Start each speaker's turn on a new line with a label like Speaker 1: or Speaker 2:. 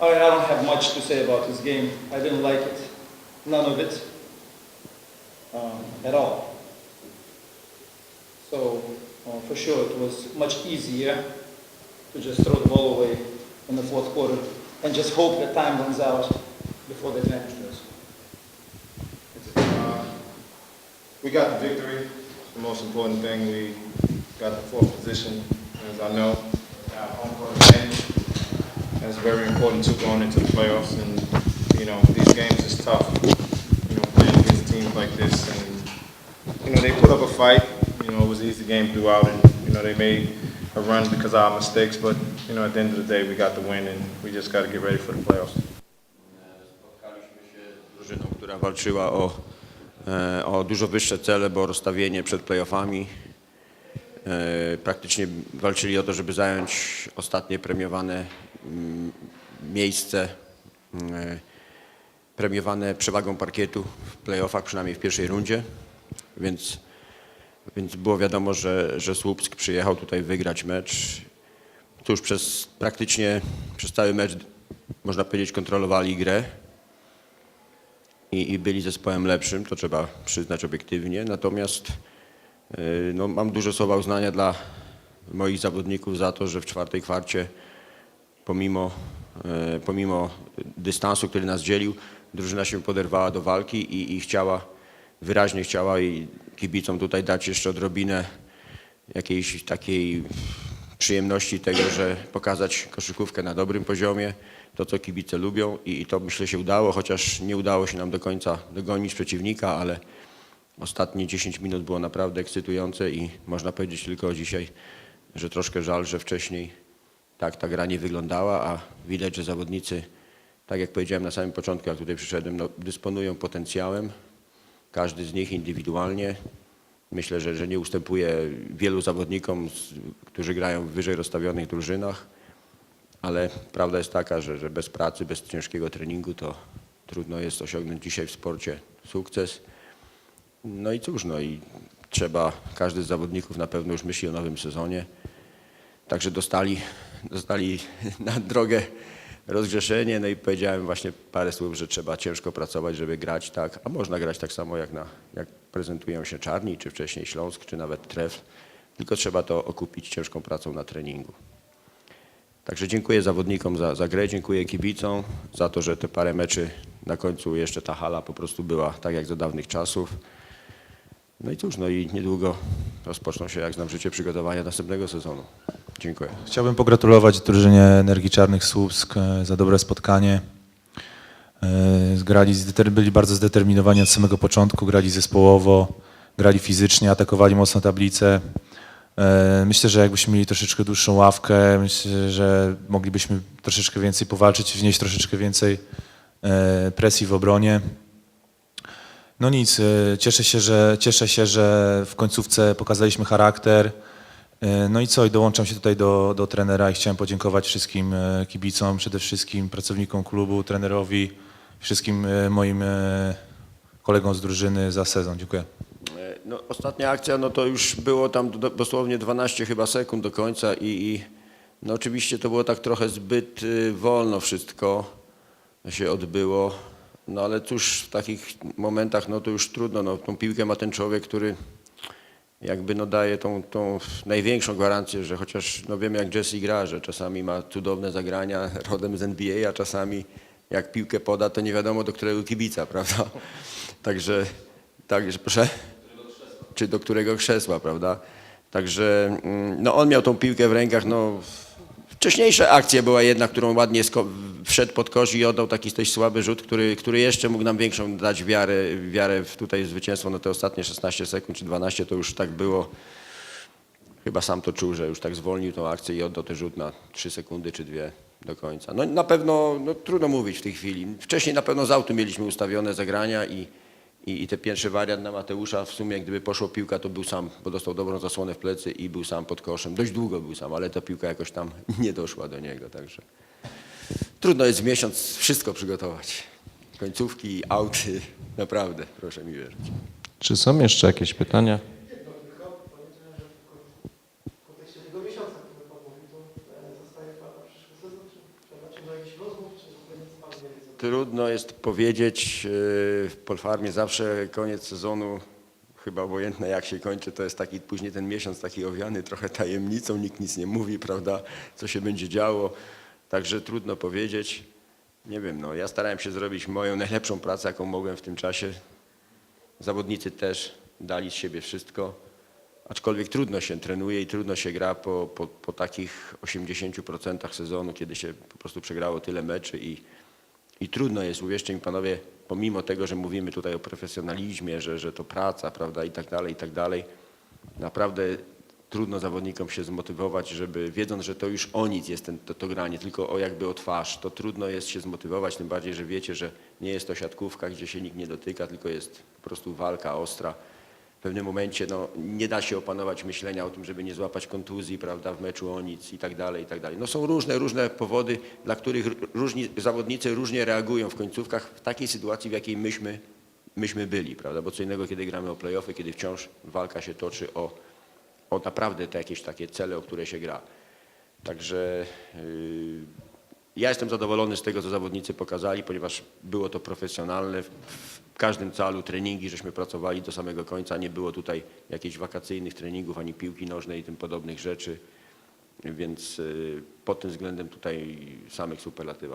Speaker 1: I I don't have much to say about this game. I didn't like it, none of it, um, at all. So, uh, for sure, it was much easier to just throw the ball away in the fourth quarter and just hope that time runs out before the advantage does.
Speaker 2: Uh, We got the victory. The most important thing. We got the fourth position, as I know. That's very important too going into the playoffs. And, you know, these games is tough, you know, playing against teams like this. And, you know, they put up a fight. You know, it was an easy game throughout. And, you know, they made a run because of our mistakes. But, you know, at the end of the day, we got the win and we just got to get ready for the playoffs.
Speaker 3: Drużyną, która walczyła o, o dużo wyższe cele, bo rozstawienie przed playoffami. E, Praktycznie walczyli o to, żeby zająć ostatnie premiowane mm, miejsce, e, premiowane przewagą parkietu w playoffach, przynajmniej w pierwszej rundzie. Więc, więc było wiadomo, że, że Słupsk przyjechał tutaj wygrać mecz. Tuż przez praktycznie przez cały mecz, można powiedzieć, kontrolowali grę i, i byli zespołem lepszym, to trzeba przyznać obiektywnie. Natomiast no, mam dużo słowa uznania dla moich zawodników za to, że w czwartej kwarcie pomimo, y, pomimo dystansu, który nas dzielił, drużyna się poderwała do walki i, i chciała, wyraźnie chciała i kibicom tutaj dać jeszcze odrobinę jakiejś takiej przyjemności tego, że pokazać koszykówkę na dobrym poziomie, to co kibice lubią i, i to myślę się udało, chociaż nie udało się nam do końca dogonić przeciwnika, ale ostatnie 10 minut było naprawdę ekscytujące i można powiedzieć tylko dzisiaj, że troszkę żal, że wcześniej tak ta gra nie wyglądała, a widać, że zawodnicy, tak jak powiedziałem na samym początku, jak tutaj przyszedłem, no, dysponują potencjałem, każdy z nich indywidualnie. Myślę, że, że nie ustępuje wielu zawodnikom, którzy grają w wyżej rozstawionych drużynach, ale prawda jest taka, że, że bez pracy, bez ciężkiego treningu to trudno jest osiągnąć dzisiaj w sporcie sukces. No i cóż, no i trzeba, każdy z zawodników na pewno już myśli o nowym sezonie. Także dostali, dostali na drogę rozgrzeszenie, no i powiedziałem właśnie parę słów, że trzeba ciężko pracować, żeby grać tak, a można grać tak samo jak, na, jak prezentują się Czarni, czy wcześniej Śląsk, czy nawet Tref, tylko trzeba to okupić ciężką pracą na treningu. Także dziękuję zawodnikom za, za grę, dziękuję kibicom za to, że te parę meczy na końcu jeszcze ta hala po prostu była tak jak za dawnych czasów. No i cóż, no i niedługo rozpoczną się, jak znam życie, przygotowania następnego sezonu. Dziękuję.
Speaker 4: Chciałbym pogratulować drużynie Energii Czarnych Słupsk e, za dobre spotkanie. E, Grali, byli bardzo zdeterminowani od samego początku, grali zespołowo, grali fizycznie, atakowali mocno tablicę. E, Myślę, że jakbyśmy mieli troszeczkę dłuższą ławkę, myślę, że moglibyśmy troszeczkę więcej powalczyć, wnieść troszeczkę więcej presji w obronie. No nic, e, cieszę się, że, cieszę się, że w końcówce pokazaliśmy charakter. E, No i co, i dołączam się tutaj do, do trenera i chciałem podziękować wszystkim e, kibicom, przede wszystkim pracownikom klubu, trenerowi, wszystkim moim kolegom z drużyny za sezon. Dziękuję.
Speaker 3: No, ostatnia akcja, no to już było tam do, dosłownie 12 chyba sekund do końca i, i no oczywiście to było tak trochę zbyt y, wolno wszystko się odbyło. No ale cóż, w takich momentach no to już trudno. No, tą piłkę ma ten człowiek, który jakby no daje tą, tą największą gwarancję, że chociaż no wiemy jak Jesse gra, że czasami ma cudowne zagrania rodem z NBA, a czasami jak piłkę poda, to nie wiadomo do którego kibica, prawda? Także, także proszę czy do którego krzesła, prawda? Także mm, no on miał tą piłkę w rękach, no wcześniejsza akcja była jedna, którą ładnie wszedł pod kosz i oddał taki dość słaby rzut, który, który jeszcze mógł nam większą dać wiarę, wiarę w tutaj zwycięstwo, no te ostatnie 16 sekund czy 12 to już tak było, chyba sam to czuł, że już tak zwolnił tą akcję i oddał ten rzut na 3 sekundy czy dwie do końca. No na pewno, no trudno mówić w tej chwili. Wcześniej na pewno z autu mieliśmy ustawione zagrania i, i, i ten pierwszy wariant na Mateusza w sumie, gdyby poszło piłka, to był sam, bo dostał dobrą zasłonę w plecy i był sam pod koszem. Dość długo był sam, ale ta piłka jakoś tam nie doszła do niego, także trudno jest w miesiąc wszystko przygotować. Końcówki, auty, naprawdę, proszę mi wierzyć.
Speaker 5: Czy są jeszcze jakieś pytania?
Speaker 6: w kontekście tego miesiąca, który Pan mówił, to e, zostaje Pan na przyszły sezon, czy przeznaczył na jakiś rozmów, czy
Speaker 3: trudno jest powiedzieć. yy, W Polfarmie zawsze koniec sezonu, chyba obojętne jak się kończy, to jest taki później ten miesiąc taki owiany trochę tajemnicą, nikt nic nie mówi, prawda, co się będzie działo. Także trudno powiedzieć. Nie wiem, no ja starałem się zrobić moją najlepszą pracę, jaką mogłem w tym czasie. Zawodnicy też dali z siebie wszystko. Aczkolwiek trudno się trenuje i trudno się gra po, po, po takich 80% sezonu, kiedy się po prostu przegrało tyle meczy i, i trudno jest, uwierzcie mi panowie, pomimo tego, że mówimy tutaj o profesjonalizmie, że, że to praca, prawda, i tak dalej, i tak dalej, naprawdę trudno zawodnikom się zmotywować, żeby wiedząc, że to już o nic jest ten, to, to granie, tylko o jakby o twarz, to trudno jest się zmotywować, tym bardziej, że wiecie, że nie jest to siatkówka, gdzie się nikt nie dotyka, tylko jest po prostu walka ostra. W pewnym momencie no, nie da się opanować myślenia o tym, żeby nie złapać kontuzji, prawda, w meczu o nic i tak dalej, i tak dalej. No są różne, różne powody, dla których różni zawodnicy różnie reagują w końcówkach w takiej sytuacji, w jakiej myśmy, myśmy byli, prawda, bo co innego, kiedy gramy o playoffy, kiedy wciąż walka się toczy o, o naprawdę te jakieś takie cele, o które się gra. Także yy, ja jestem zadowolony z tego, co zawodnicy pokazali, ponieważ było to profesjonalne. W, w każdym calu treningi, żeśmy pracowali do samego końca. Nie było tutaj jakichś wakacyjnych treningów, ani piłki nożnej i tym podobnych rzeczy. Więc yy, pod tym względem tutaj samych superlatywach